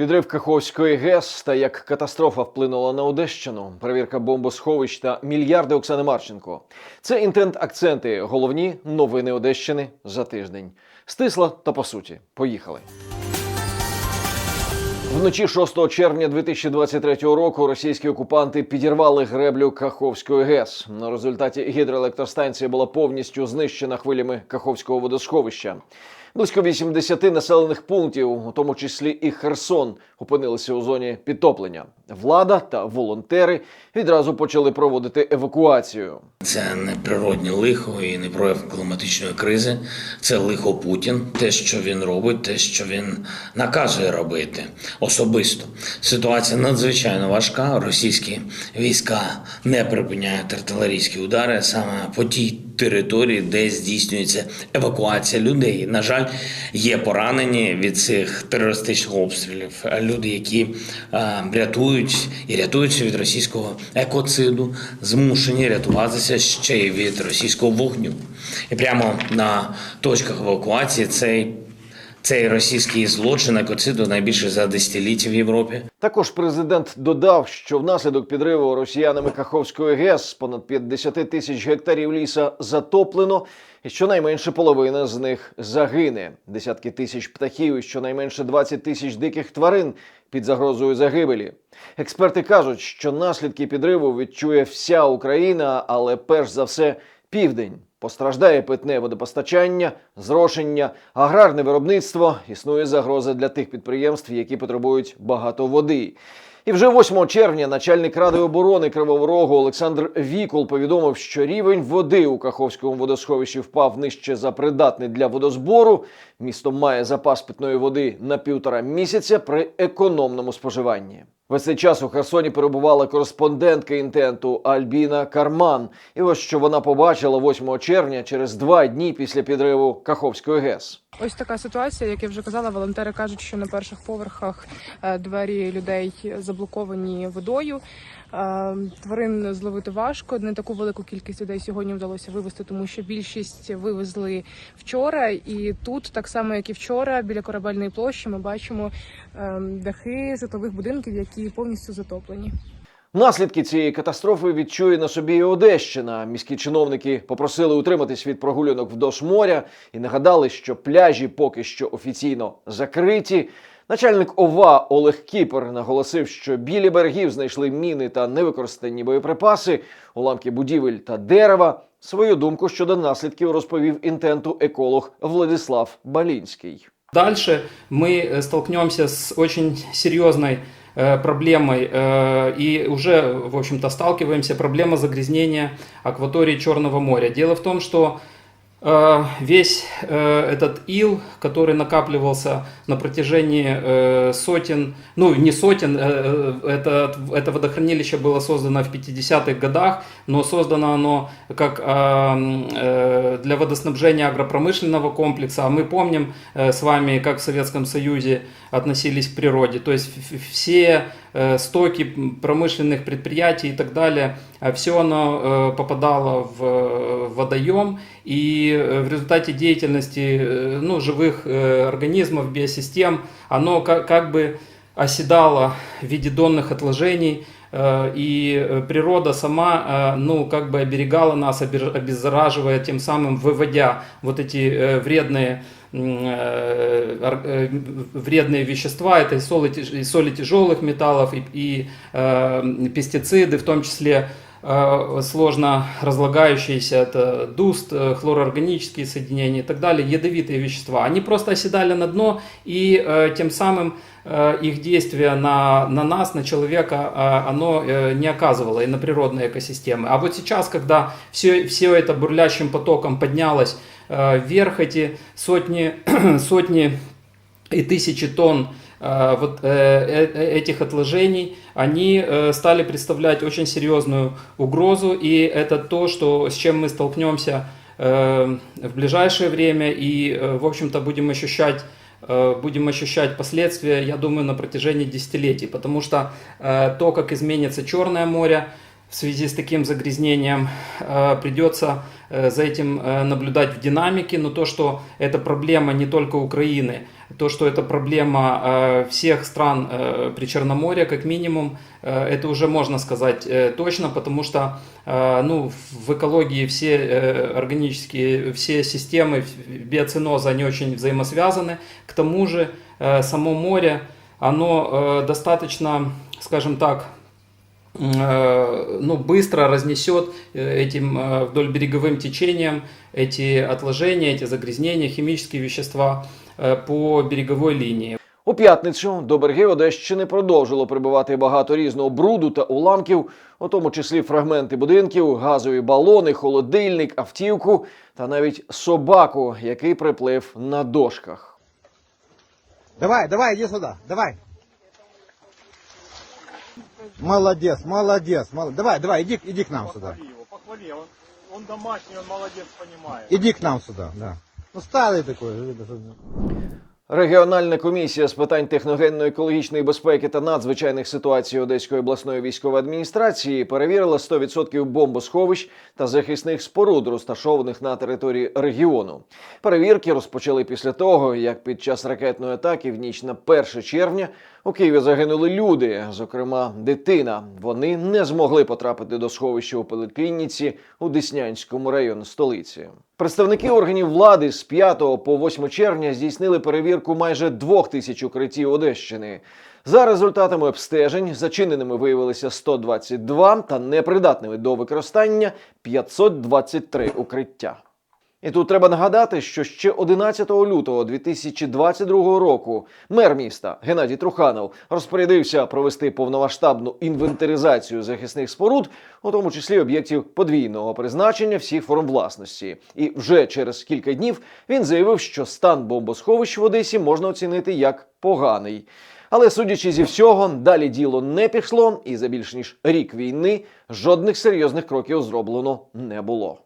Підрив Каховської ГЕС та як катастрофа вплинула на Одещину, перевірка бомбосховищ та мільярди Оксани Марченко. Це інтент акценти. Головні новини Одещини за тиждень. Стисла та по суті. Поїхали. Вночі 6 червня 2023 року російські окупанти підірвали греблю Каховської ГЕС. На результаті гідроелектростанція була повністю знищена хвилями Каховського водосховища. Близько 80 населених пунктів, у тому числі і Херсон, опинилися у зоні підтоплення. Влада та волонтери відразу почали проводити евакуацію. Це не природне лихо і не прояв кліматичної кризи. Це лихо Путін, те, що він робить, те, що він наказує робити особисто. Ситуація надзвичайно важка. Російські війська не припиняють артилерійські удари саме по тій території, де здійснюється евакуація людей. На жаль, є поранені від цих терористичних обстрілів. Люди, які е, рятують і рятуються від російського екоциду, змушені рятуватися ще й від російського вогню. І прямо на точках евакуації цей, цей російський злочин екоциду найбільше за десятиліття в Європі. Також президент додав, що внаслідок підриву росіянами Каховської ГЕС понад 50 тисяч гектарів ліса затоплено, і щонайменше половина з них загине. Десятки тисяч птахів і щонайменше 20 тисяч диких тварин під загрозою загибелі. Експерти кажуть, що наслідки підриву відчує вся Україна, але перш за все південь. Постраждає питне водопостачання, зрошення, аграрне виробництво. Існує загроза для тих підприємств, які потребують багато води. І вже 8 червня начальник ради оборони Кривого Рогу Олександр Вікул повідомив, що рівень води у Каховському водосховищі впав нижче за придатний для водозбору. Місто має запас питної води на півтора місяця при економному споживанні. Весь цей час у Херсоні перебувала кореспондентка інтенту Альбіна Карман. І ось що вона побачила 8 червня через два дні після підриву Каховської ГЕС. Ось така ситуація, як я вже казала, волонтери кажуть, що на перших поверхах е, двері людей заблоковані водою. Е, Тварин зловити важко. Не таку велику кількість людей сьогодні вдалося вивезти, тому що більшість вивезли вчора. І тут, так само як і вчора, біля корабельної площі, ми бачимо е, дахи житлових будинків, які повністю затоплені. Наслідки цієї катастрофи відчує на собі і Одещина. Міські чиновники попросили утриматись від прогулянок вдовж моря і нагадали, що пляжі поки що офіційно закриті. Начальник ОВА Олег Кіпер наголосив, що білі берегів знайшли міни та невикористані боєприпаси, уламки будівель та дерева. Свою думку щодо наслідків розповів інтенту еколог Владислав Балінський. Дальше мы э, столкнемся с очень серьезной э, проблемой э, и уже, в общем-то, сталкиваемся проблема загрязнения акватории Черного моря. Дело в том, что э, весь э, этот ил, который накапливался на протяжении э, сотен, ну не сотен, э, э, это, это водохранилище было создано в 50-х годах, но создано оно как э, э, для водоснабжения агропромышленного комплекса. А мы помним э, с вами, как в Советском Союзе относились к природе. То есть все э, стоки промышленных предприятий и так далее, все оно попадало в водоем, и в результате деятельности ну, живых организмов, биосистем, оно как, как бы оседало в виде донных отложений, и э, природа сама, э, ну, как бы оберегала нас, обеззараживая, тем самым выводя вот эти э, вредные э, э, вредные вещества, это и соли, и соли тяжелых металлов, и, и, э, пестициды, в том числе. э, сложно разлагающиеся, это дуст, э, хлороорганические соединения и так далее, ядовитые вещества. Они просто оседали на дно, и э, тем самым э, их действие на, на нас, на человека, э, оно э, не оказывало и на природные экосистемы. А вот сейчас, когда все, все это бурлящим потоком поднялось э, вверх, эти сотни, сотни и тысячи тонн э, вот э, э, этих отложений, они э, стали представлять очень серьезную угрозу, и это то, что, с чем мы столкнемся в ближайшее время, и, в общем-то, будем ощущать будем ощущать последствия, я думаю, на протяжении десятилетий, потому что то, как изменится Черное море в связи с таким загрязнением, э, придется э, за этим э, наблюдать в динамике, но то, что это проблема не только Украины, то, что это проблема всех стран э, Причерноморья, как минимум, это уже можно сказать точно, потому что ну, в экологии все органические, все системы биоциноза, они очень взаимосвязаны. К тому же само море, оно достаточно, скажем так, ну, быстро разнесет э, этим э, вдоль береговым течением эти отложения, эти загрязнения, химические вещества э, по береговой линии. У п'ятницю до берегів Одещини продовжило прибувати багато різного бруду та уламків, у тому числі фрагменти будинків, газові балони, холодильник, автівку та навіть собаку, який приплив на дошках. Давай, давай, иди сюда, давай. Молодец, молодец, молодец. Давай, давай, иди, иди к нам сюда. Похвали его, похвали. Он, он домашний, он молодец, понимает. Иди к нам сюда, да. Ну старый такой. Регіональна комісія з питань техногенно-екологічної безпеки та надзвичайних ситуацій Одеської обласної військової адміністрації перевірила 100% бомбосховищ та захисних споруд, розташованих на території регіону. Перевірки розпочали після того, як під час ракетної атаки в ніч на 1 червня у Києві загинули люди, зокрема дитина. Вони не змогли потрапити до сховища у поліклініці у Деснянському районі столиці. Представники органів влади з 5 по 8 червня здійснили перевірку майже двох тисяч укриттів Одещини. За результатами обстежень зачиненими виявилися 122 та непридатними до використання 523 укриття. І тут треба нагадати, що ще 11 лютого 2022 року мер міста Геннадій Труханов розпорядився провести повномасштабну інвентаризацію захисних споруд, у тому числі об'єктів подвійного призначення всіх форм власності. І вже через кілька днів він заявив, що стан бомбосховищ в Одесі можна оцінити як поганий. Але судячи зі всього, далі діло не пішло, і за більш ніж рік війни жодних серйозних кроків зроблено не було.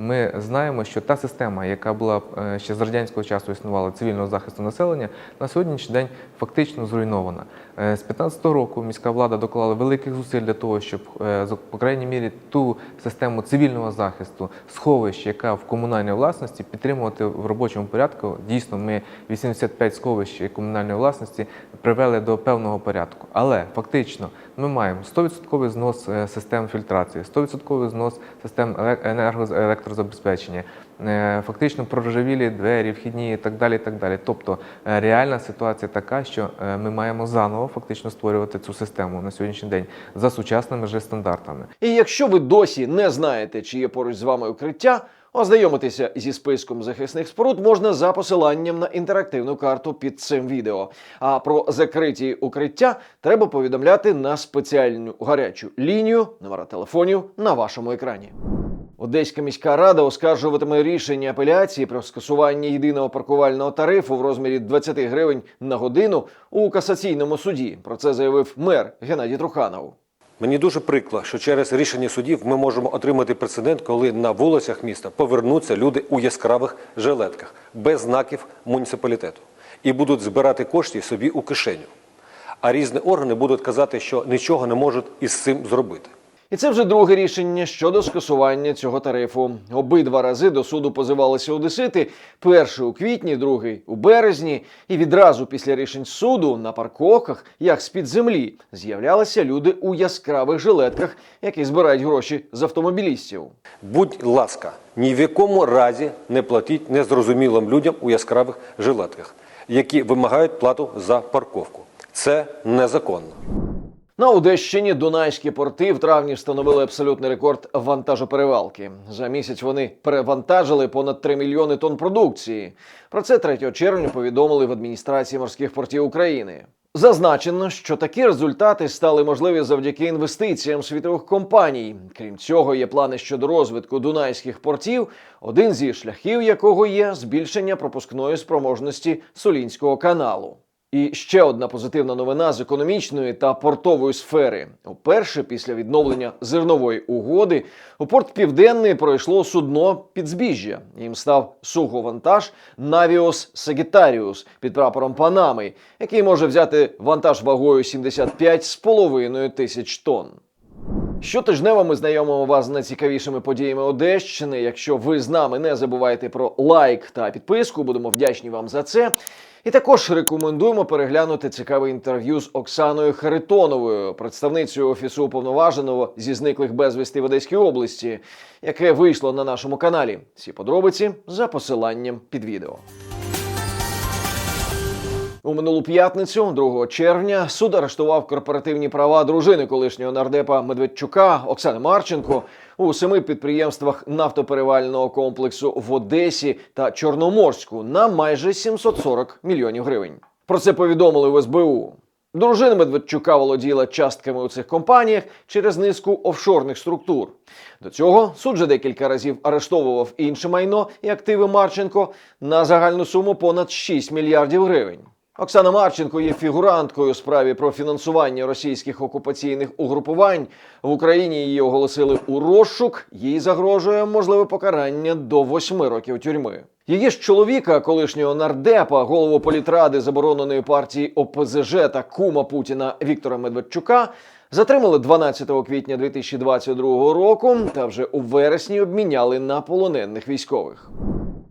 Ми знаємо, що та система, яка була е, ще з радянського часу існувала цивільного захисту населення, на сьогоднішній день фактично зруйнована. Е, З 2015 року міська влада доклала великих зусиль для того, щоб е, по крайній мірі ту систему цивільного захисту, сховищ, яка в комунальній власності, підтримувати в робочому порядку. Дійсно, ми 85 сховищ комунальної власності привели до певного порядку. Але фактично ми маємо 100% знос е, систем фільтрації, 100% знос систем еле- енерго- електрозабезпечення, е, фактично проржавілі двері, вхідні і так далі. Так далі. Тобто е, реальна ситуація така, що ми маємо заново фактично створювати цю систему на сьогоднішній день за сучасними же стандартами. І якщо ви досі не знаєте, чи є поруч з вами укриття, ознайомитися зі списком захисних споруд можна за посиланням на інтерактивну карту під цим відео. А про закриті укриття треба повідомляти на спеціальну гарячу лінію номера телефонів на вашому екрані. Одеська міська рада оскаржуватиме рішення апеляції про скасування єдиного паркувального тарифу в розмірі 20 гривень на годину у касаційному суді. Про це заявив мер Геннадій Труханов. Мені дуже прикро, що через рішення судів ми можемо отримати прецедент, коли на вулицях міста повернуться люди у яскравих жилетках без знаків муніципалітету і будуть збирати кошти собі у кишеню. А різні органи будуть казати, що нічого не можуть із цим зробити. І це вже друге рішення щодо скасування цього тарифу. Обидва рази до суду позивалися одесити. Перший у квітні, другий у березні. І відразу після рішень суду на парковках, як з-під землі, з'являлися люди у яскравих жилетках, які збирають гроші з автомобілістів. Будь ласка, ні в якому разі не платіть незрозумілим людям у яскравих жилетках, які вимагають плату за парковку. Це незаконно. На Одещині Дунайські порти в травні встановили абсолютний рекорд вантажоперевалки. За місяць вони перевантажили понад 3 мільйони тонн продукції. Про це 3 червня повідомили в адміністрації морських портів України. Зазначено, що такі результати стали можливі завдяки інвестиціям світових компаній. Крім цього, є плани щодо розвитку дунайських портів, один зі шляхів якого є збільшення пропускної спроможності Солінського каналу. І ще одна позитивна новина з економічної та портової сфери. Уперше після відновлення зернової угоди у порт Південний пройшло судно під збіжжя. Їм став суховантаж Navios Sagittarius під прапором Панами, який може взяти вантаж вагою 75,5 тисяч тонн. Щотижнево ми знайомимо вас з найцікавішими подіями Одещини. Якщо ви з нами, не забувайте про лайк та підписку. Будемо вдячні вам за це. І також рекомендуємо переглянути цікаве інтерв'ю з Оксаною Харитоновою, представницею офісу уповноваженого зі зниклих безвісти в Одеській області, яке вийшло на нашому каналі. Всі подробиці за посиланням під відео. У минулу п'ятницю, 2 червня, суд арештував корпоративні права дружини колишнього нардепа Медведчука Оксани Марченко у семи підприємствах нафтоперевального комплексу в Одесі та Чорноморську на майже 740 мільйонів гривень. Про це повідомили в СБУ. Дружина Медведчука володіла частками у цих компаніях через низку офшорних структур. До цього суд вже декілька разів арештовував інше майно і активи Марченко на загальну суму понад 6 мільярдів гривень. Оксана Марченко є фігуранткою у справі про фінансування російських окупаційних угрупувань. В Україні її оголосили у розшук. Їй загрожує можливе покарання до восьми років тюрми. Її ж чоловіка, колишнього нардепа, голову політради забороненої партії ОПЗЖ та кума Путіна Віктора Медведчука, затримали 12 квітня 2022 року та вже у вересні обміняли на полонених військових.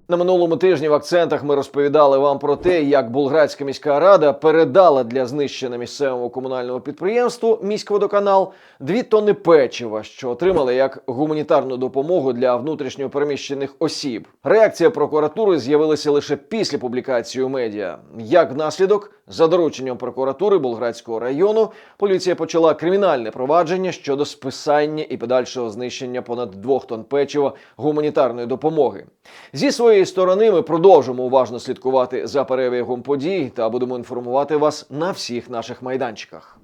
На минулому тижні в акцентах ми розповідали вам про те, як Булградська міська рада передала для знищення місцевому комунальному підприємству міськводоканал дві тонни печива, що отримали як гуманітарну допомогу для внутрішньо переміщених осіб. Реакція прокуратури з'явилася лише після публікації у медіа. Як внаслідок, за дорученням прокуратури Болградського району, поліція почала кримінальне провадження щодо списання і подальшого знищення понад двох тонн печива гуманітарної допомоги. Зі своєї сторони ми продовжимо уважно слідкувати за перебігом подій та будемо інформувати вас на всіх наших майданчиках.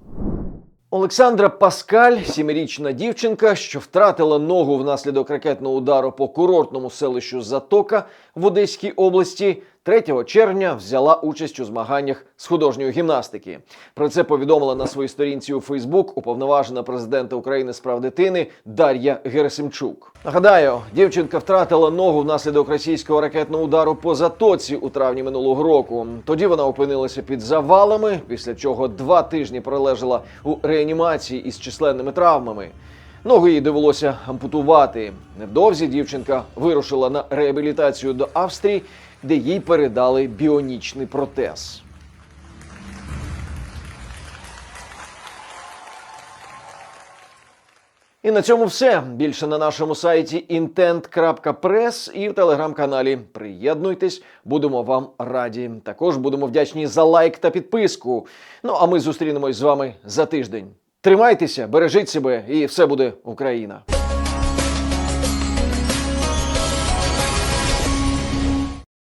Олександра Паскаль, сімирічна дівчинка, що втратила ногу внаслідок ракетного удару по курортному селищу Затока в Одеській області, 3 червня взяла участь у змаганнях з художньої гімнастики. Про це повідомила на своїй сторінці у Фейсбук уповноважена президента України з прав дитини Дар'я Герасимчук. Нагадаю, дівчинка втратила ногу внаслідок російського ракетного удару по затоці у травні минулого року. Тоді вона опинилася під завалами, після чого два тижні пролежала у реанімації із численними травмами. Ногу їй довелося ампутувати. Невдовзі дівчинка вирушила на реабілітацію до Австрії, де їй передали біонічний протез. І на цьому все. Більше на нашому сайті intent.press і в телеграм-каналі. Приєднуйтесь, будемо вам раді. Також будемо вдячні за лайк та підписку. Ну а ми зустрінемось з вами за тиждень. Тримайтеся, бережіть себе, і все буде Україна.